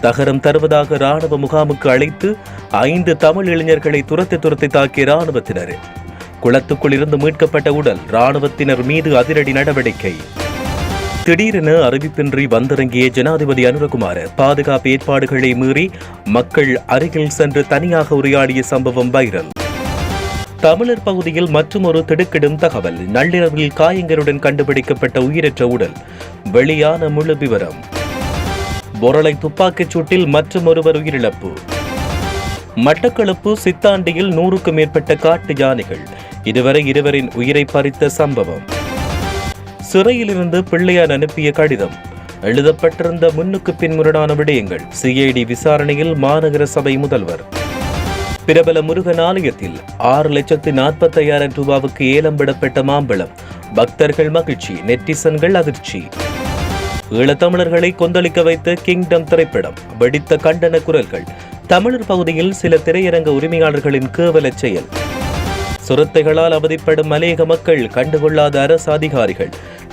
தகரம் தருவதாக ராணுவ முகாமுக்கு அழைத்து ஐந்து தமிழ் இளைஞர்களை துரத்தி துரத்தி தாக்கிய ராணுவத்தினர் குளத்துக்குள் இருந்து மீட்கப்பட்ட உடல் ராணுவத்தினர் மீது அதிரடி நடவடிக்கை. திடீரென அறிவிப்பின்றி வந்திறங்கிய ஜனாதிபதி அனுரகுமார் பாதுகாப்பு ஏற்பாடுகளை மீறி மக்கள் அருகில் சென்று தனியாக உரையாடிய சம்பவம் வைரல். தமிழர் பகுதியில் மற்றுமொரு திடுக்கிடும் தகவல் நள்ளிரவில் காயங்களுடன் கண்டுபிடிக்கப்பட்ட உயிரற்ற உடல். வெளியான முழு விவரம். பொருளை துப்பாக்கிச் சூட்டில் மற்றுமொருவர் உயிரிழப்பு. மட்டக்களப்பு சித்தாண்டியில் நூறுக்கும் மேற்பட்ட காட்டு யானைகள் இதுவரை இருவரின் உயிரை பறித்த சம்பவம். சிறையிலிருந்து பிள்ளையார் அனுப்பிய கடிதம் எழுதப்பட்டிருந்த முன்னுக்கு பின்முரணான விடயங்கள் சிஐடி விசாரணையில் மாநகர சபை முதல்வர். பிரபல முருகன் ஆலயத்தில் ஆறு லட்சத்து நாற்பத்தையாயிரம் ரூபாவுக்கு ஏலம் விடப்பட்ட மாம்பழம் பக்தர்கள் மகிழ்ச்சி நெட்டிசன்கள் அதிர்ச்சி. ஈழத்தமிழர்களை கொந்தளிக்க வைத்த கிங்டம் திரைப்படம் வெடித்த கண்டன குரல்கள் தமிழர் பகுதியில் சில திரையரங்க உரிமையாளர்களின் கேவலச் செயல். சுரத்தைகளால் அவதிப்படும் மலையக மக்கள் கண்டுகொள்ளாத அரசு அதிகாரிகள்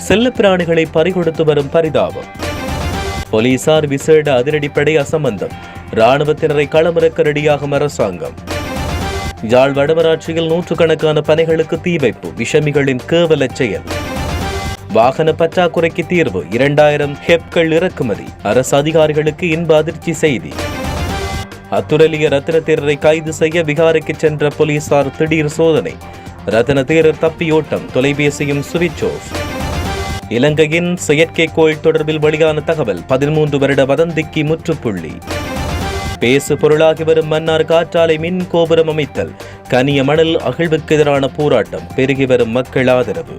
செல்லப்பிராணிகளை பறிகொடுத்து வரும் பரிதாபம். போலீசார் விசேட அதிரடிப்படை அசம்பந்தம் ராணுவத்தினரை களமிறக்க ரெடியாகும் அரசாங்கம். யாழ் வடமராட்சியில் நூற்றுக்கணக்கான பனைகளுக்கு தீ வைப்பு விஷமிகளின் கேவலச் செயல். வாகன பற்றாக்குறைக்கு தீர்வு இரண்டாயிரம் ஹெப்கள் இறக்குமதி. அரசு அதிகாரிகளுக்கு இன்ப அதிர்ச்சி செய்தி. அத்துரலிய ரத்ன தேரரை கைது செய்ய விகாரைக்கு சென்ற போலீசார் திடீர் சோதனை. ரத்ன தேரர் தப்பியோட்டம் தொலைபேசியும் சுவிட்ச் ஆஃப். இலங்கையின் செயற்கைக்கோள் தொடர்பில் வெளியான தகவல் பதிமூன்று வருட வதந்திக்கு முற்றுப்புள்ளி. பேசு பொருளாகி வரும் மன்னார் காற்றாலை மின் கோபுரம் அமைத்தல் கனிய மணல் அகழ்வுக்கு எதிரான போராட்டம் பெருகி வரும் மக்கள் ஆதரவு.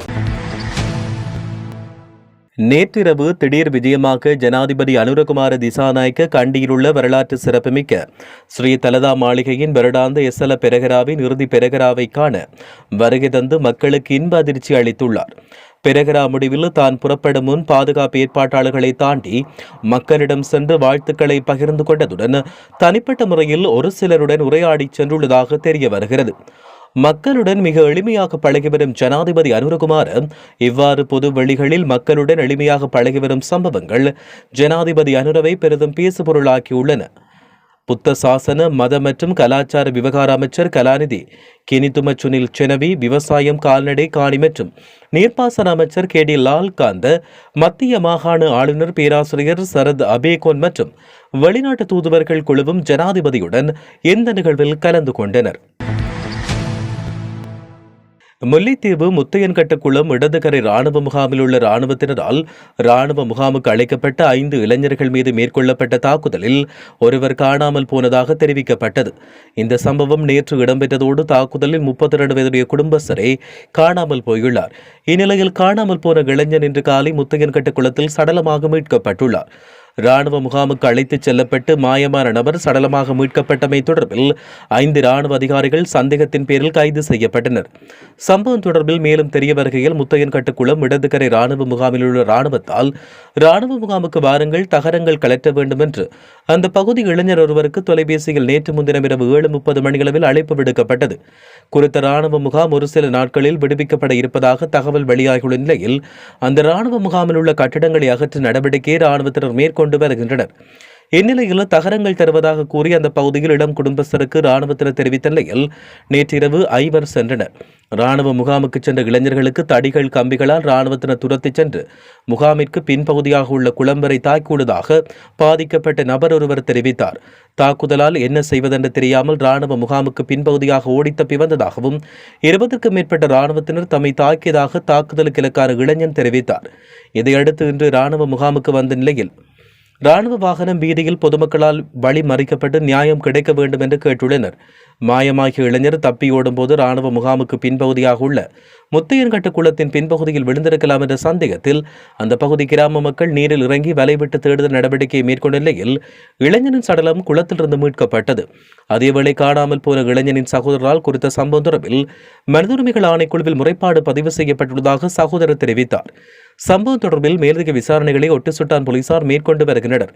நேற்றிரவு திடீர் விஜயமாக ஜனாதிபதி அனுரகுமார திசாநாயக்க கண்டியிலுள்ள வரலாற்று சிறப்புமிக்க ஸ்ரீ தலதா மாளிகையின் வருடாந்த எஸ்எல பெரகராவின் இறுதி பெரகராவை காண வருகை தந்து மக்களுக்கு இன்ப அதிர்ச்சி அளித்துள்ளார். பெரகரா முடிவில் தான் புறப்படும் முன் பாதுகாப்பு ஏற்பாட்டாளர்களை தாண்டி மக்களிடம் சென்று வாழ்த்துக்களை பகிர்ந்து கொண்டதுடன் தனிப்பட்ட முறையில் ஒரு சிலருடன் உரையாடி சென்றுள்ளதாக தெரிய வருகிறது. மக்களுடன் மிக எளிமையாக பழகி வரும் ஜனாதிபதி அனுரகுமார் இவ்வாறு பொது வெளிகளில் மக்களுடன் எளிமையாக பழகி வரும் சம்பவங்கள் ஜனாதிபதி அனுரவை பெரிதும் பேசுபொருளாக்கியுள்ளன. புத்த சாசன மத மற்றும் கலாச்சார விவகார அமைச்சர் கலாநிதி கினிதும சுனில் செனவி விவசாயம் கால்நடை காணி மற்றும் நீர்ப்பாசன அமைச்சர் கே டி லால்காந்த மத்திய மாகாண ஆளுநர் பேராசிரியர் சரத் அபேகோன் மற்றும் வெளிநாட்டு தூதுவர்கள் குழுவும் ஜனாதிபதியுடன் இந்த நிகழ்வில் கலந்து கொண்டனர். முல்லைத்தீவு முத்தையன் கட்டக்குளம் இடதுகரை ராணுவ முகாமில் உள்ள ராணுவத்தினரால் ராணுவ முகாமுக்கு அழைக்கப்பட்ட ஐந்து இளைஞர்கள் மீது மேற்கொள்ளப்பட்ட தாக்குதலில் ஒருவர் காணாமல் போனதாக தெரிவிக்கப்பட்டது. இந்த சம்பவம் நேற்று இடம்பெற்றதோடு தாக்குதலில் முப்பத்தி இரண்டு வயதுடைய குடும்பஸ்தரே காணாமல் போயுள்ளார். இந்நிலையில் காணாமல் போன இளைஞன் இன்று காலை முத்தையன் குளத்தில் சடலமாக மீட்கப்பட்டுள்ளார். ராணுவ முகாமுக்கு அழைத்துச் செல்லப்பட்டு மாயமான நபர் சடலமாக மீட்கப்பட்டமை தொடர்பில் ஐந்து ராணுவ அதிகாரிகள் சந்தேகத்தின் பேரில் கைது செய்யப்பட்டனர். சம்பவம் தொடர்பில் மேலும் தெரிய வருகையில் முத்தையன் கட்டுக்குளம் இடதுகரை ராணுவ முகாமில் உள்ள ராணுவத்தால் ராணுவ முகாமுக்கு வாருங்கள் தகரங்கள் கலற்ற வேண்டும் என்று அந்த பகுதி இளைஞர் ஒருவருக்கு தொலைபேசியில் நேற்று முன்தினம் இரவு ஏழு முப்பது மணியளவில் அழைப்பு விடுக்கப்பட்டது. குறித்த ராணுவ முகாம் ஒரு சில நாட்களில் விடுவிக்கப்பட இருப்பதாக தகவல் வெளியாகியுள்ள நிலையில் அந்த ராணுவ முகாமில் உள்ள கட்டிடங்களை அகற்றும் நடவடிக்கையை ராணுவத்தினர் மேற்கொண்டு வருகின்றனர். இந்நிலையில் தகரங்கள் தருவதாக கூறி அந்த பகுதியில் இடம் குடும்பஸ்தருக்கு ராணுவத்தினர் தெரிவித்த நிலையில் நேற்றிரவு ஐவர் சென்றனர். ராணுவ முகாமுக்கு சென்ற இளைஞர்களுக்கு தடிகள் கம்பிகளால் ராணுவத்தினர் துரத்தி சென்று முகாமிற்கு பின்பகுதியாக உள்ள குளம்பரை தாக்கியுள்ளதாக பாதிக்கப்பட்ட நபர் ஒருவர் தெரிவித்தார். தாக்குதலால் என்ன செய்வதென்று தெரியாமல் ராணுவ முகாமுக்கு பின்பகுதியாக ஓடித்தப்பி வந்ததாகவும் இருபதுக்கும் மேற்பட்ட ராணுவத்தினர் தம்மை தாக்கியதாக தாக்குதலுக்கு இலக்கான இளைஞன் தெரிவித்தார். இதையடுத்து இன்று ராணுவ முகாமுக்கு வந்த நிலையில் ராணுவ வாகனம் வீதியில் பொதுமக்களால் வழி மறிக்கப்பட்டு நியாயம் கிடைக்க வேண்டும் என்று கேட்டுள்ளனர். மாயமாகிய இளைஞர் தப்பியோடும்போது ராணுவ முகாமுக்கு பின்பகுதியாக உள்ள முத்தையன்கட்டு குளத்தின் பின்பகுதியில் விழுந்திருக்கலாம் என்ற சந்தேகத்தில் அந்த பகுதி கிராம மக்கள் நீரில் இறங்கி வலைவிட்டு தேடுதல் நடவடிக்கையை மேற்கொண்ட நிலையில் இளைஞனின் சடலம் குளத்திலிருந்து மீட்கப்பட்டது. அதேவேளை காணாமல் போன இளைஞனின் சகோதரரால் குறித்த சம்பவம் தொடர்பில் மனித உரிமைகள் ஆணைக்குழுவில் முறைப்பாடு பதிவு செய்யப்பட்டுள்ளதாக சகோதரர் தெரிவித்தார். சம்பவம் தொடர்பில் மேலதிக விசாரணைகளை ஒட்டுசுட்டான் போலீசார் மேற்கொண்டு வருகின்றனர்.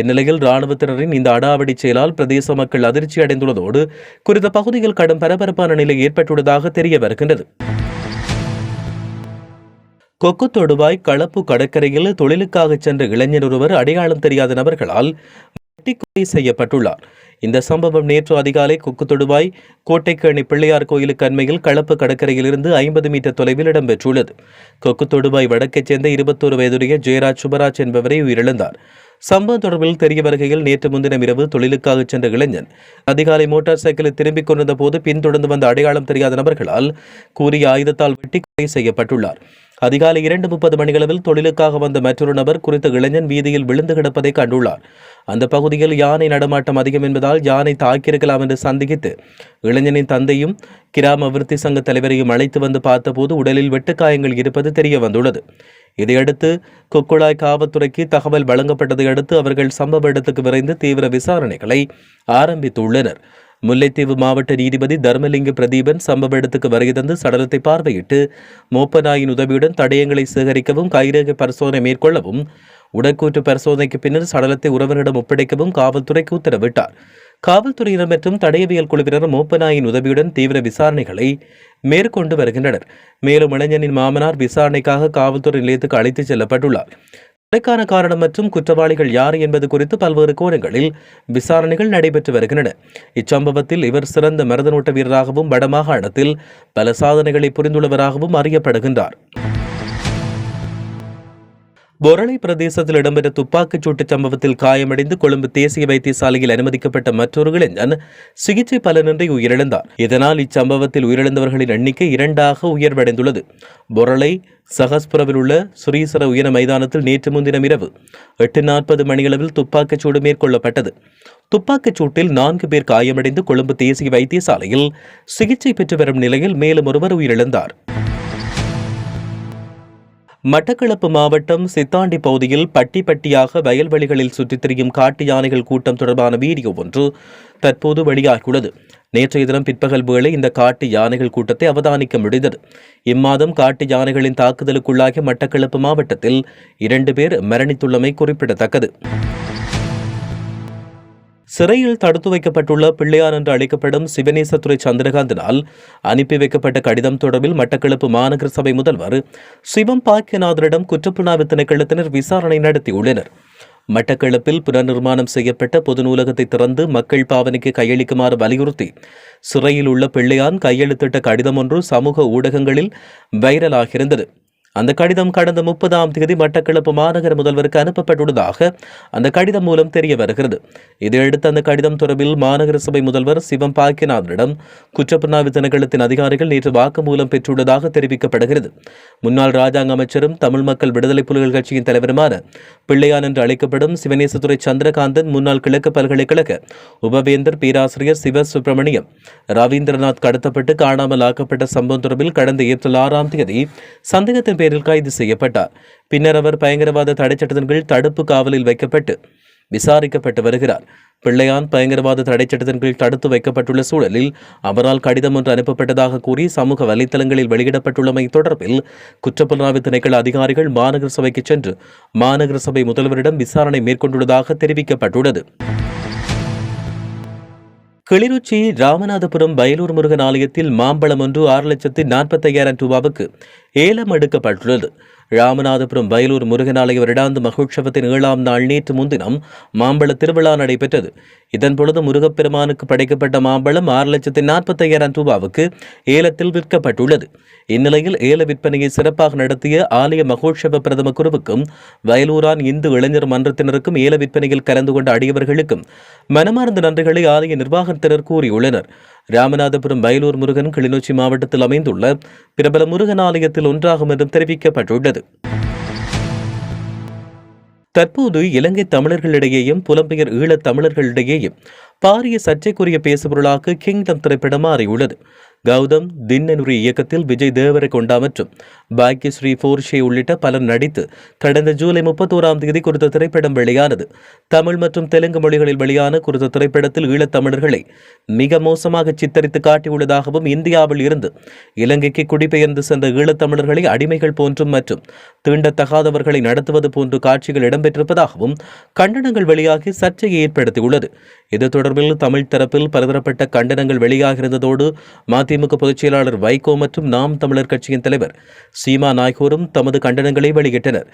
இந்நிலையில் ராணுவத்தினரின் இந்த அடாவடி செயலால் பிரதேச மக்கள் அதிர்ச்சி அடைந்துள்ளதோடு குறித்த பகுதியில் கடும் பரபரப்பான நிலை ஏற்பட்டுள்ளதாக தெரிய வருகின்றது. கொக்கு தொடுவாய் களப்பு கடற்கரையில் தொழிலுக்காக சென்ற இளைஞர் ஒருவர் அடையாளம் தெரியாத நபர்களால் வெட்டிக்கொலை செய்யப்பட்டுள்ளார். இந்த சம்பவம் நேற்று அதிகாலை கொக்கு தொடுவாய் கோட்டைக்கேணி பிள்ளையார் கோயிலுக்கு அண்மையில் களப்பு கடற்கரையிலிருந்து ஐம்பது மீட்டர் தொலைவில் இடம்பெற்றுள்ளது. கொக்கு தொடுவாய் வடக்கைச் சேர்ந்த இருபத்தோரு வயதுடைய ஜெயராஜ் சுபராஜ் என்பவரை உயிரிழந்தார். சம்பவம் தொடர்பில் தெரிய வருகையில் நேற்று முன்தினம் இரவு தொழிலுக்காக சென்ற இளைஞன் அதிகாலை மோட்டார் சைக்கிளை திரும்பிக் கொண்டிருந்த போது பின்தொடர்ந்து வந்த அடையாளம் தெரியாத நபர்களால் கூறிய ஆயுதத்தால் வெட்டி கொலை செய்யப்பட்டுள்ளார். அதிகாலை இரண்டு முப்பது மணிகளவில் தொழிலுக்காக வந்த மற்றொரு நபர் குறித்த இளைஞன் வீதியில் விழுந்து கிடப்பதை கண்டுள்ளார். அந்த பகுதியில் யானை நடமாட்டம் அதிகம் என்பதால் யானை தாக்கியிருக்கலாம் என்று சந்தேகித்து இளைஞனின் தந்தையும் கிராம விருத்தி சங்க தலைவரையும் அழைத்து வந்து பார்த்தபோது உடலில் வெட்டுக்காயங்கள் இருப்பது தெரிய வந்துள்ளது இதையடுத்து கொக்குழாய் காவல்துறைக்கு தகவல் வழங்கப்பட்டதை அடுத்து அவர்கள் சம்பவ இடத்துக்கு விரைந்து தீவிர விசாரணைகளை ஆரம்பித்துள்ளனர். முல்லைத்தீவு மாவட்ட நீதிபதி தர்மலிங்க பிரதீபன் சம்பவ இடத்துக்கு வருகை தந்து சடலத்தை பார்வையிட்டு மோப்பநாயின் உதவியுடன் தடயங்களை சேகரிக்கவும் கைரேகை பரிசோதனை மேற்கொள்ளவும் உடற்கூற்று பரிசோதனைக்கு பின்னர் சடலத்தை உறவினரிடம் ஒப்படைக்கவும் காவல்துறைக்கு உத்தரவிட்டார். காவல்துறையினர் மற்றும் தடயவியல் குழுவினர் மோப்பநாயின் உதவியுடன் தீவிர விசாரணைகளை மேற்கொண்டு வருகின்றனர். மேலும் இளைஞனின் மாமனார் விசாரணைக்காக காவல்துறை நிலையத்துக்கு அழைத்துச் செல்லப்பட்டுள்ளார். கொலைக்கான காரணம் மற்றும் குற்றவாளிகள் யார் என்பது குறித்து பல்வேறு கோணங்களில் விசாரணைகள் நடைபெற்று வருகின்றன. இச்சம்பவத்தில் இவர் சிறந்த மருதனோட்ட வீரராகவும் வடமாகாணத்தில் பல சாதனைகளை புரிந்துள்ளவராகவும் அறியப்படுகின்றார். பொரளை பிரதேசத்தில் இடம்பெற்ற துப்பாக்கிச் சூட்டு சம்பவத்தில் காயமடைந்து கொழும்பு தேசிய வைத்தியசாலையில் அனுமதிக்கப்பட்ட மற்றொரு இளைஞன் சிகிச்சை பலனின்றி உயிரிழந்தார். இதனால் இச்சம்பவத்தில் உயிரிழந்தவர்களின் எண்ணிக்கை இரண்டாக உயர்வடைந்துள்ளது. பொரளை சகஸ்புரவில் உள்ள சுரீசர உயர மைதானத்தில் நேற்று முன்தினம் இரவு எட்டு நாற்பது மணியளவில் துப்பாக்கிச் சூடு மேற்கொள்ளப்பட்டது. துப்பாக்கிச் சூட்டில் நான்கு பேர் காயமடைந்து கொழும்பு தேசிய வைத்தியசாலையில் சிகிச்சை பெற்று வரும் நிலையில் மேலும் ஒருவர் உயிரிழந்தார். மட்டக்களப்பு மாவட்டம் சித்தாண்டி பகுதியில் பட்டி பட்டியாக வயல்வெளிகளில் சுற்றித் திரியும் காட்டு யானைகள் கூட்டம் தொடர்பான வீடியோ ஒன்று தற்போது வெளியாகியுள்ளது. நேற்றைய தினம் பிற்பகல் வேளை இந்த காட்டு யானைகள் கூட்டத்தை அவதானிக்க முடிந்தது. இம்மாதம் காட்டு யானைகளின் தாக்குதலுக்குள்ளாகிய மட்டக்களப்பு மாவட்டத்தில் இரண்டு பேர் மரணித்துள்ளமை குறிப்பிடத்தக்கது. சிறையில் தடுத்து வைக்கப்பட்டுள்ள பிள்ளையார் என்று அழைக்கப்படும் சிவனேசத்துறை சந்திரகாந்தினால் அனுப்பி வைக்கப்பட்ட கடிதம் தொடர்பில் மட்டக்களப்பு மாநகர சபை முதல்வர் சிவம் பாக்கியநாதனிடம் குற்றப்புலனாய்வு திணைக்களத்தினர் விசாரணை நடத்தியுள்ளனர். மட்டக்களப்பில் புனர்நிர்மாணம் செய்யப்பட்ட பொது நூலகத்தை திறந்து மக்கள் பாவனைக்கு கையளிக்குமாறு வலியுறுத்தி சிறையில் உள்ள பிள்ளையான் கையெழுத்திட்ட கடிதம் ஒன்று சமூக ஊடகங்களில் வைரலாகியிருந்தது. அந்த கடிதம் கடந்த முப்பதாம் தேதி மட்டக்களப்பு மாநகர முதல்வருக்கு அனுப்பப்பட்டுள்ளதாக அந்த கடிதம் மூலம் தெரிய வருகிறது. இதையடுத்து அந்த கடிதம் தொடர்பில் மாநகர சபை முதல்வர் சிவம் பாக்கியநாதனிடம் குற்றப்புலனாய்வு திணைக்களத்தின் அதிகாரிகள் நேற்று வாக்குமூலம் பெற்றுள்ளதாக தெரிவிக்கப்படுகிறது. முன்னாள் ராஜாங்க அமைச்சரும் தமிழ் மக்கள் விடுதலை புலிகள் கட்சியின் தலைவருமான பிள்ளையான் என்று அழைக்கப்படும் சிவனேசத்துறை சந்திரகாந்தன் முன்னாள் கிழக்கு பல்கலைக்கழக உபவேந்தர் பேராசிரியர் சிவ சுப்பிரமணியம் ரவீந்திரநாத் கடத்தப்பட்டு காணாமல் ஆக்கப்பட்ட சம்பவம் தொடர்பில் கடந்த ஏப்ரல் ஆறாம் தேதி சந்தேகத்தின் பேரில் கைது செய்யப்பட்டார். பின்னர் அவர் பயங்கரவாத தடைச்சட்டத்தின் கீழ் தடுப்பு காவலில் வைக்கப்பட்டு விசாரிக்கப்பட்டு வருகிறார். பிள்ளையான் பயங்கரவாத தடைச்சட்டத்தின் கீழ் தடுத்து வைக்கப்பட்டுள்ள சூழலில் அவரால் கடிதம் ஒன்று அனுப்பப்பட்டதாக கூறி சமூக வலைத்தளங்களில் வெளியிடப்பட்டுள்ளமை தொடர்பில் குற்றப்புலனாய்வு திணைக்கள அதிகாரிகள் மாநகர சபைக்கு சென்று மாநகர சபை முதல்வரிடம் விசாரணை மேற்கொண்டுள்ளதாக தெரிவிக்கப்பட்டுள்ளது. கிளிநொச்சி ராமநாதபுரம் வயலூர் முருகன் ஆலயத்தில் மாம்பழம் ஒன்று ஆறு லட்சத்து நாற்பத்தையாயிரம் ரூபாவுக்கு ஏலம் எடுக்கப்பட்டுள்ளது. ராமநாதபுரம் வயலூர் முருகனாலய வருடாந்த மகோற்சவத்தின் ஏழாம் நாள் நேற்று முன்தினம் மாம்பழ திருவிழா நடைபெற்றது. இதன் பொழுது முருகப்பெருமானுக்கு படைக்கப்பட்ட மாம்பழம் ஆறு லட்சத்தி நாற்பத்தையாயிரம் ரூபாவுக்கு ஏலத்தில் விற்கப்பட்டுள்ளது. இந்நிலையில் ஏல விற்பனையை சிறப்பாக நடத்திய ஆலய மகோற்சவ பிரதம குருவுக்கும் வயலூரான் இந்து இளைஞர் மன்றத்தினருக்கும் ஏல விற்பனையில் கலந்து கொண்ட அடியவர்களுக்கும் மனமார்ந்த நன்றிகளை ஆலய நிர்வாகத்தினர் கூறியுள்ளனர். ராமநாதபுரம் வயலூர் முருகன் கிளிநொச்சி மாவட்டத்தில் அமைந்துள்ள பிரபல முருகன் ஆலயத்தில் ஒன்றாகும் என்றும் தெரிவிக்கப்பட்டுள்ளது. தற்போது இலங்கை தமிழர்களிடையேயும் புலம்பெயர் ஈழத் தமிழர்களிடையேயும் பாரிய சர்ச்சைக்குரிய பேசுபொருளாக கிங்டம் திரைப்படம் மாறியுள்ளது. கௌதம் தின்னனுரி இயக்கத்தில் விஜய் தேவரகொண்டா மற்றும் பாக்யஸ்ரீ போர்ஷே உள்ளிட்ட பலர் நடித்து கடந்த ஜூலை முப்பத்தோராம் தேதி குறித்த திரைப்படம் வெளியானது. தமிழ் மற்றும் தெலுங்கு மொழிகளில் வெளியான குறித்த திரைப்படத்தில் ஈழத்தமிழர்களை மிக மோசமாக சித்தரித்து காட்டியுள்ளதாகவும் இந்தியாவில் இருந்து இலங்கைக்கு குடிபெயர்ந்து சென்ற ஈழத்தமிழர்களை அடிமைகள் போன்றும் மற்றும் தீண்டத்தகாதவர்களை நடத்துவது போன்ற காட்சிகள் இடம்பெற்றிருப்பதாகவும் கண்டனங்கள் வெளியாகி சர்ச்சையை ஏற்படுத்தியுள்ளது. இது தொடர்பில் தமிழ் தரப்பில் பலதரப்பட்ட கண்டனங்கள் வெளியாகிருந்ததோடு மதிமுக பொதுச் செயலாளர் வைகோ மற்றும் நாம் தமிழர் கட்சியின் தலைவர் சீமா நாய்கோரும் தமது கண்டனங்களை வெளியிட்டனர்.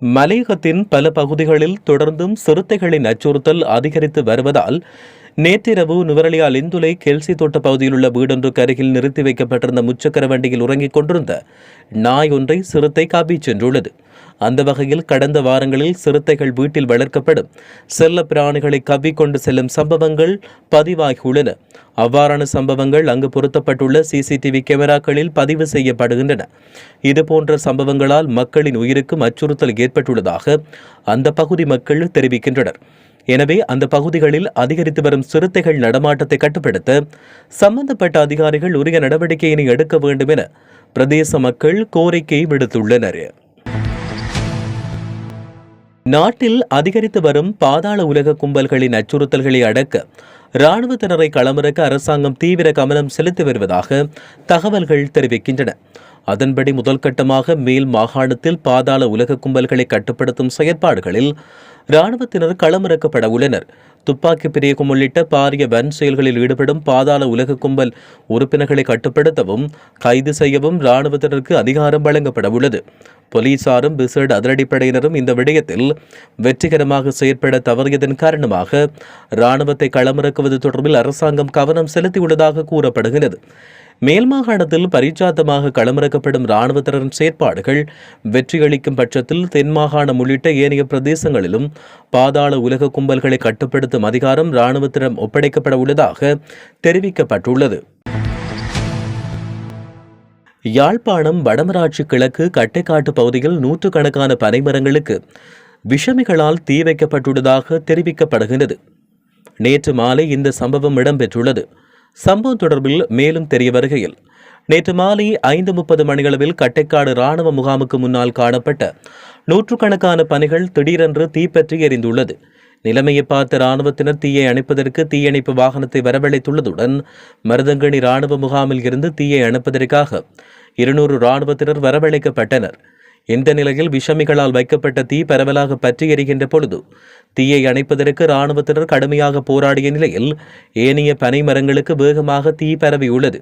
மலையகத்தின் பல பகுதிகளில் தொடர்ந்தும் சிறுத்தைகளின் அச்சுறுத்தல் அதிகரித்து வருவதால் நேற்றிரவு நுவரலியா லிந்துலை கெல்சி தோட்ட பகுதியில் உள்ள வீடொன்றுக்கு அருகில் நிறுத்தி வைக்கப்பட்டிருந்த முச்சக்கர வண்டியில் உறங்கிக் கொண்டிருந்த நாய் ஒன்றை சிறுத்தை காப்பிச் சென்றுள்ளது. அந்த வகையில் கடந்த வாரங்களில் சிறுத்தைகள் வீட்டில் வளர்க்கப்படும் செல்ல பிராணிகளை கவ்விக்கொண்டு செல்லும் சம்பவங்கள் பதிவாகியுள்ளன. அவ்வாறான சம்பவங்கள் அங்கு பொருத்தப்பட்டுள்ள சிசிடிவி கேமராக்களில் பதிவு செய்யப்படுகின்றன. இதுபோன்ற சம்பவங்களால் மக்களின் உயிருக்கும் அச்சுறுத்தல் ஏற்பட்டுள்ளதாக அந்த பகுதி மக்கள் தெரிவிக்கின்றனர். எனவே அந்த பகுதிகளில் அதிகரித்து வரும் சிறுத்தைகள் நடமாட்டத்தை கட்டுப்படுத்த சம்பந்தப்பட்ட அதிகாரிகள் உரிய நடவடிக்கையினை எடுக்க வேண்டும் என பிரதேச மக்கள் கோரிக்கை விடுத்துள்ளனர். நாட்டில் அதிகரித்து வரும் பாதாள உலக கும்பல்களின் அச்சுறுத்தல்களை அடக்க இராணுவத்தினரை களமிறக்க அரசாங்கம் தீவிர கவனம் செலுத்தி வருவதாக தகவல்கள் தெரிவிக்கின்றன. அதன்படி முதல் கட்டமாக மேல் மாகாணத்தில் பாதாள உலக கும்பல்களை கட்டுப்படுத்தும் செயற்பாடுகளில் இராணுவத்தினர் களமிறக்கப்பட உள்ளனர் துப்பாக்கி பிரயோகம் உள்ளிட்ட பாரிய வன் செயல்களில் ஈடுபடும் பாதாள உலக கும்பல் உறுப்பினர்களை கட்டுப்படுத்தவும் கைது செய்யவும் இராணுவத்தினருக்கு அதிகாரம் வழங்கப்பட உள்ளது போலீசாரும் விசேட அதிரடிப்படையினரும் இந்த விடயத்தில் வெற்றிகரமாக செயற்பட தவறியதன் காரணமாக இராணுவத்தை களமிறக்குவது தொடர்பில் அரசாங்கம் கவனம் செலுத்தியுள்ளதாக கூறப்படுகிறது. மேல் மாகாணத்தில் பரிச்சாத்தமாக களமிறக்கப்படும் இராணுவத்தினரின் செயற்பாடுகள் வெற்றியளிக்கும் பட்சத்தில் தென் மாகாணம் உள்ளிட்ட ஏனைய பிரதேசங்களிலும் பாதாள உலக கும்பல்களை கட்டுப்படுத்தும் அதிகாரம் இராணுவத்திடம் ஒப்படைக்கப்பட உள்ளதாக தெரிவிக்கப்பட்டுள்ளது. யாழ்ப்பாணம் வடமராட்சி கிழக்கு கட்டைக்காட்டு பகுதியில் நூற்றுக்கணக்கான பனைமரங்களுக்கு விஷமிகளால் தீ வைக்கப்பட்டுள்ளதாக தெரிவிக்கப்படுகிறது நேற்று மாலை இந்த சம்பவம் இடம்பெற்றுள்ளது. சம்பவம் தொடர்பில் மேலும் தெரிய வருகையில் நேற்று மாலை ஐந்து முப்பது மணியளவில் கட்டைக்காடு ராணுவ முகாமுக்கு முன்னால் காணப்பட்ட நூற்றுக்கணக்கான பணிகள் திடீரென்று தீப்பற்றி எரிந்துள்ளது. நிலைமையை பார்த்த இராணுவத்தினர் தீயை அணைப்பதற்கு தீயணைப்பு வாகனத்தை வரவழைத்துள்ளதுடன் மருதங்கணி ராணுவ முகாமில் இருந்து தீயை அணைப்பதற்காக இருநூறு ராணுவத்தினர் வரவழைக்கப்பட்டனர். இந்த நிலையில் விஷமிகளால் வைக்கப்பட்ட தீ பரவலாக பற்றி எரிகின்ற பொழுது தீயை அணைப்பதற்கு இராணுவத்தினர் கடுமையாக போராடிய நிலையில் ஏனைய பனை மரங்களுக்கு வேகமாக தீ பரவியுள்ளது.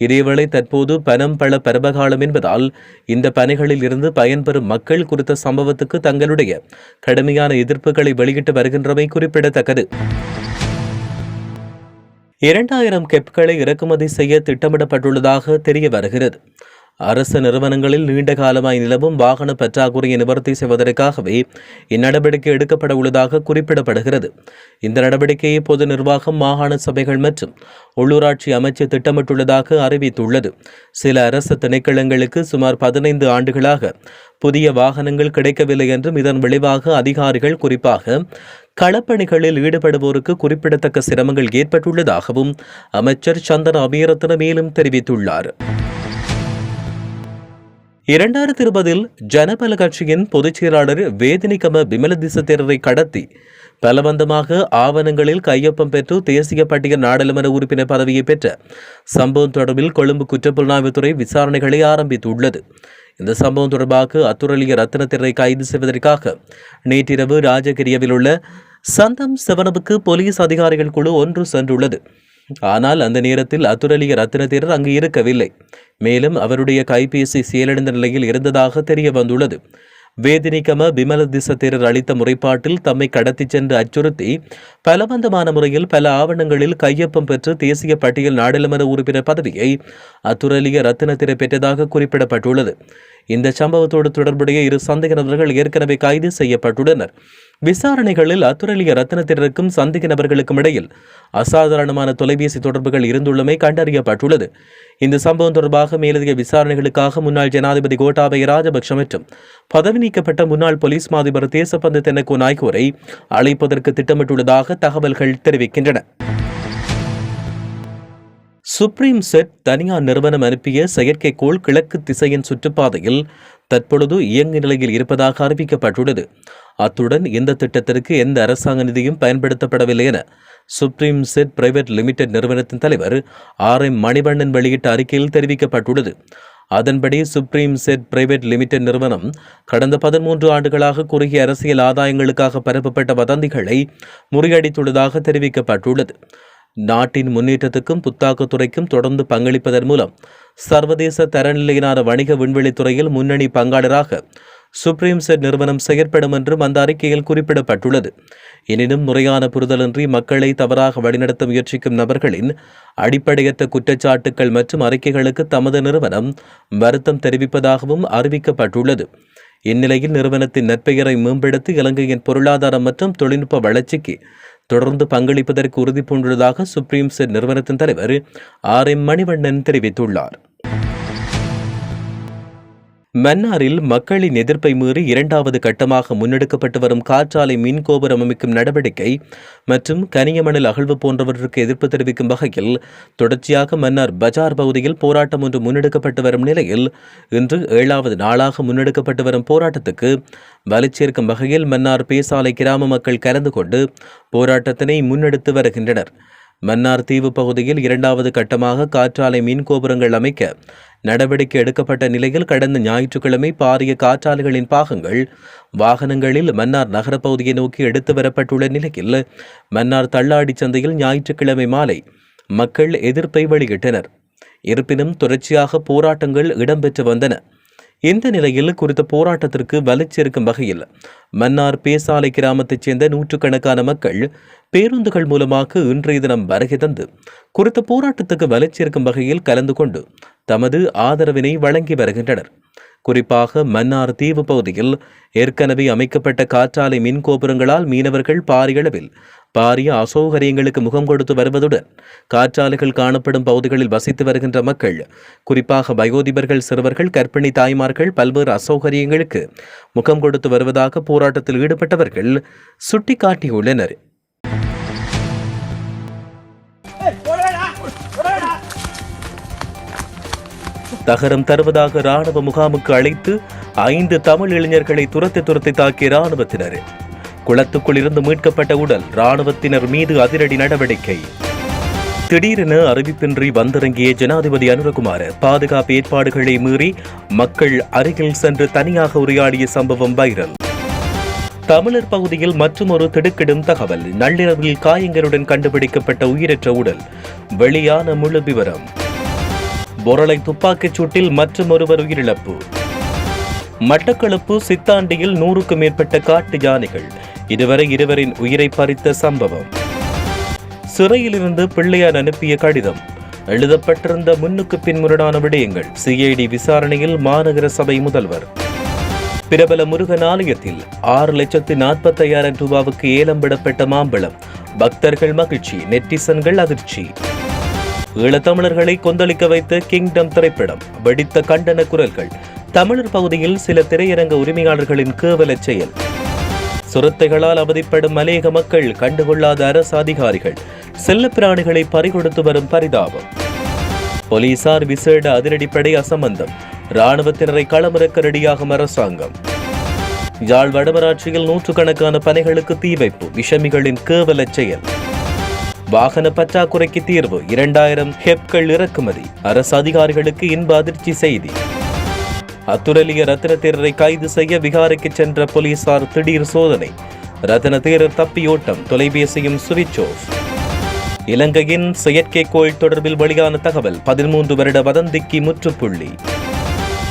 இதேவேளை தற்போது பனம் பல பரபகாலம் என்பதால் இந்த பணிகளில் இருந்து பயன்பெறும் மக்கள் குறித்த சம்பவத்துக்கு தங்களுடைய கடுமையான எதிர்ப்புகளை வெளியிட்டு வருகின்றமை குறிப்பிடத்தக்கது. இரண்டாயிரம் கெப்களை இறக்குமதி செய்ய திட்டமிடப்பட்டுள்ளதாக தெரிய வருகிறது. அரசு நிறுவனங்களில் நீண்ட காலமாய் நிலவும் வாகன பற்றாக்குறையை நிவர்த்தி செய்வதற்காகவே இந்நடவடிக்கை எடுக்கப்பட உள்ளதாக குறிப்பிடப்படுகிறது. இந்த நடவடிக்கையை பொது நிர்வாகம் மாகாண சபைகள் மற்றும் உள்ளூராட்சி அமைச்சு திட்டமிட்டுள்ளதாக அறிவித்துள்ளது. சில அரசு திணைக்களங்களுக்கு சுமார் பதினைந்து ஆண்டுகளாக புதிய வாகனங்கள் கிடைக்கவில்லை என்றும் இதன் விளைவாக அதிகாரிகள் குறிப்பாக களப்பணிகளில் ஈடுபடுவோருக்கு குறிப்பிடத்தக்க சிரமங்கள் ஏற்பட்டுள்ளதாகவும் அமைச்சர் சந்தன அபீரத்தன மேலும் தெரிவித்துள்ளார். இரண்டாயிரத்தி இருபதில் ஜனபல கட்சியின் பொதுச் செயலாளர் வேதினிகம விமலதிச தேரரை கடத்தி பலவந்தமாக ஆவணங்களில் கையொப்பம் பெற்று தேசிய பட்டியல் நாடாளுமன்ற உறுப்பினர் பதவியை பெற்ற சம்பவம் தொடர்பில் கொழும்பு குற்றப்புலனாய்வுத்துறை விசாரணைகளை ஆரம்பித்துள்ளது. இந்த சம்பவம் தொடர்பாக அத்துரலிய ரத்னத்திரை கைது செய்வதற்காக நேற்றிரவு ராஜகிரியவில் உள்ள சந்தம் செவனவுக்கு போலீஸ் அதிகாரிகள் குழு ஒன்று சென்றுள்ளது. ஆனால் அந்த நேரத்தில் அத்துரலிய ரத்னதேரர் அங்கு இருக்கவில்லை. மேலும் அவருடைய கைபேசி செயலிழந்த நிலையில் இருந்ததாக தெரிய வந்துள்ளது. வேதினிகம விமல திச தேரர் அளித்த முறைப்பாட்டில் தம்மை கடத்திச் சென்று அச்சுறுத்தி பலவந்தமான முறையில் பல ஆவணங்களில் கையொப்பம் பெற்று தேசிய பட்டியல் நாடாளுமன்ற உறுப்பினர் பதவியை அத்துரலிய ரத்தினத்திர பெற்றதாக குறிப்பிடப்பட்டுள்ளது. இந்த சம்பவத்தோடு தொடர்புடைய இரு சந்தேக நபர்கள் ஏற்கனவே கைது செய்யப்பட்டுள்ளனர். விசாரணைகளில் அத்துரலிய ரத்தினத்தினருக்கும் சந்தேக நபர்களுக்கும் இடையில் அசாதாரணமான தொலைபேசி தொடர்புகள் இருந்துள்ளமை கண்டறியப்பட்டுள்ளது. இந்த சம்பவம் தொடர்பாக மேலதிக விசாரணைகளுக்காக முன்னாள் ஜனாதிபதி கோட்டாபய ராஜபக்ஷ மற்றும் பதவி நீக்கப்பட்ட முன்னாள் போலீஸ் மாதிபர் தேசப்பந்து தென்னக்கோ நாய்கோரை அழைப்பதற்கு திட்டமிட்டுள்ளதாக தகவல்கள் தெரிவிக்கின்றன. சுப்ரீம் செட் தனியார் நிறுவனம் அனுப்பிய செயற்கைக்கோள் கிழக்கு திசையின் சுற்றுப்பாதையில் தற்பொழுது இயங்கு நிலையில் இருப்பதாக அறிவிக்கப்பட்டுள்ளது. அத்துடன் இந்த திட்டத்திற்கு எந்த அரசாங்க நிதியும் பயன்படுத்தப்படவில்லை என சுப்ரீம் செட் பிரைவேட் லிமிடெட் நிறுவனத்தின் தலைவர் ஆர் எம் மணிவண்ணன் வெளியிட்ட அறிக்கையில் தெரிவிக்கப்பட்டுள்ளது. அதன்படி சுப்ரீம் செட் பிரைவேட் லிமிடெட் நிறுவனம் கடந்த பதிமூன்று ஆண்டுகளாக குறுகிய அரசியல் ஆதாயங்களுக்காக பரப்பப்பட்ட வதந்திகளை முறியடித்துள்ளதாக தெரிவிக்கப்பட்டுள்ளது. நாட்டின் முன்னேற்றத்துக்கும் புத்தாக்கத்துறைக்கும் தொடர்ந்து பங்களிப்பதன் மூலம் சர்வதேச தரநிலையிலான வணிக விண்வெளித்துறையில் முன்னணி பங்காளராக சுப்ரீம் செட் நிறுவனம் செயற்படும் என்றும் அந்த அறிக்கையில் குறிப்பிடப்பட்டுள்ளது. எனினும் முறையான புரிதலின்றி மக்களை தவறாக வழிநடத்த முயற்சிக்கும் நபர்களின் அடிப்படையற்ற குற்றச்சாட்டுக்கள் மற்றும் அறிக்கைகளுக்கு தமது நிறுவனம் வருத்தம் தெரிவிப்பதாகவும் அறிவிக்கப்பட்டுள்ளது. இந்நிலையில் நிறுவனத்தின் நற்பெயரை மேம்படுத்தி இலங்கையின் பொருளாதாரம் மற்றும் தொழில்நுட்ப வளர்ச்சிக்கு தொடர்ந்து பங்களிப்பதற்கு உறுதிபூண்டுள்ளதாக சுப்ரீம் செட் நிறுவனத்தின் தலைவர் ஆர் எம் மணிவண்ணன் தெரிவித்துள்ளார். மன்னாரில் மக்களின் எதிர்ப்பை மீறி இரண்டாவது கட்டமாக முன்னெடுக்கப்பட்டு வரும் காற்றாலை மின் கோபுரம் அமைக்கும் நடவடிக்கை மற்றும் கனியமணல் அகழ்வு போன்றவற்றுக்கு எதிர்ப்பு தெரிவிக்கும் வகையில் தொடர்ச்சியாக மன்னார் பஜார் பகுதியில் போராட்டம் ஒன்று முன்னெடுக்கப்பட்டு வரும் நிலையில் இன்று ஏழாவது நாளாக முன்னெடுக்கப்பட்டு வரும் போராட்டத்துக்கு வலுச்சேர்க்கும் வகையில் மன்னார் பேசாலை கிராம மக்கள் கலந்து கொண்டு போராட்டத்தினை முன்னெடுத்து வருகின்றனர். மன்னார் தீவு பகுதியில் இரண்டாவது கட்டமாக காற்றாலை மின் கோபுரங்கள் அமைக்க நடவடிக்கை எடுக்கப்பட்ட நிலையில் கடந்த ஞாயிற்றுக்கிழமை பாரிய காற்றாலைகளின் பாகங்கள் வாகனங்களில் மன்னார் நகரப்பகுதியை நோக்கி எடுத்து வரப்பட்டுள்ள நிலையில் மன்னார் தள்ளாடி சந்தையில் ஞாயிற்றுக்கிழமை மாலை மக்கள் எதிர்ப்பை வெளியிட்டனர். இருப்பினும் தொடர்ச்சியாக போராட்டங்கள் இடம்பெற்று வந்தன. இந்த நிலையில் குறித்த போராட்டத்திற்கு வலுச்சேர்க்கும் வகையில் மன்னார் பேசாலை கிராமத்தைச் சேர்ந்த நூற்றுக்கணக்கான மக்கள் பேருந்துகள் மூலமாக இன்றைய தினம் வருகை தந்து குறித்த போராட்டத்துக்கு வலுச்சேர்க்கும் வகையில் கலந்து கொண்டு தமது ஆதரவினை வழங்கி வருகின்றனர். குறிப்பாக மன்னார் தீவு பகுதியில் ஏற்கனவே அமைக்கப்பட்ட காற்றாலை மின் கோபுரங்களால் மீனவர்கள் பாரியளவில் பாரிய அசௌகரியங்களுக்கு முகம் கொடுத்து வருவதுடன் காற்றாலைகள் காணப்படும் பகுதிகளில் வசித்து வருகின்ற மக்கள் குறிப்பாக வயோதிபர்கள் சிறுவர்கள் கர்ப்பிணி தாய்மார்கள் பல்வேறு அசௌகரியங்களுக்கு முகம் கொடுத்து வருவதாக போராட்டத்தில் ஈடுபட்டவர்கள் சுட்டிக்காட்டியுள்ளனர். தகரம் தருவதாக ராணுவ முகாமுக்கு அழைத்து ஐந்து தமிழ் இளைஞர்களை துரத்தி துரத்தி தாக்கிய ராணுவத்தினர் குளத்துக்குள் இருந்து மீட்கப்பட்ட உடல் ராணுவத்தினர் மீது அதிரடி நடவடிக்கை. திடீரென அறிவிப்பின்றி வந்திறங்கிய ஜனாதிபதி அனுரகுமார் பாதுகாப்பு ஏற்பாடுகளை மீறி மக்கள் அருகில் சென்று தனியாக உரையாடிய சம்பவம் வைரல். தமிழர் பகுதியில் மற்றொரு திடுக்கிடும் தகவல் நள்ளிரவில் காயங்களுடன் கண்டுபிடிக்கப்பட்ட உயிரற்ற உடல். வெளியான முழு விவரம். பொருளை துப்பாக்கிச் சூட்டில் மற்றும் ஒருவர் உயிரிழப்பு. மட்டக்களப்பு சித்தாண்டியில் நூறுக்கும் மேற்பட்ட காட்டு யானைகள் இதுவரை இருவரின் உயிரை பறித்த சம்பவம். சிறையிலிருந்து பிள்ளையார் அனுப்பிய கடிதம். எழுதப்பட்டிருந்த முன்னுக்கு பின்முரடான விடயங்கள். சிஐடி விசாரணையில் மாநகர சபை முதல்வர். பிரபல முருகன் ஆலயத்தில் ஆறு லட்சத்து நாற்பத்தையாயிரம் ரூபாவுக்கு ஏலம் விடப்பட்ட மாம்பழம். பக்தர்கள் மகிழ்ச்சி நெட்டிசன்கள் அதிர்ச்சி. ஈழத்தமிழர்களை கொந்தளிக்க வைத்த கிங்டம் திரைப்படம். வெடித்த கண்டன குரல்கள். தமிழர் பகுதியில் சில திரையரங்க உரிமையாளர்களின் கேவல செயல். சுரத்தைகளால் அவதிப்படும் மலேக மக்கள் கண்டுகொள்ளாத அரசு அதிகாரிகள் செல்லப்பிராணிகளை பறிகொடுத்து வரும் பரிதாபம். போலீசார் விசேட அதிரடிப்படை அசம்பந்தம் ராணுவத்தினரை களமிறக்க ரெடியாகும் அரசாங்கம். யாழ் வடமராட்சியில் நூற்றுக்கணக்கான பனைகளுக்கு தீ வைப்பு விஷமிகளின் கேவல செயல். வாகன பற்றாக்குறைக்கு தீர்வு இரண்டாயிரம் ஹெப்கள் இறக்குமதி அரசு அதிகாரிகளுக்கு இன்ப அதிர்ச்சி செய்தி. அத்துரலிய ரத்தின தேரரை கைது செய்ய விகாரைக்கு சென்ற போலீசார் திடீர் சோதனை. ரத்தின தேரர் தப்பியோட்டம் தொலைபேசியும் சுவிட்ச் ஆஃப். இலங்கையின் செயற்கைக்கோள் தொடர்பில் வெளியான தகவல் பதிமூன்று வருட வதந்திக்கு முற்றுப்புள்ளி.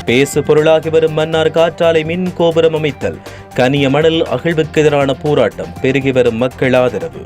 பேசு பொருளாகி வரும் மன்னார் காற்றாலை மின் கோபுரம் அமைத்தல் கனிய மணல் அகழ்வுக்கு எதிரான போராட்டம் பெருகி வரும் மக்கள் ஆதரவு.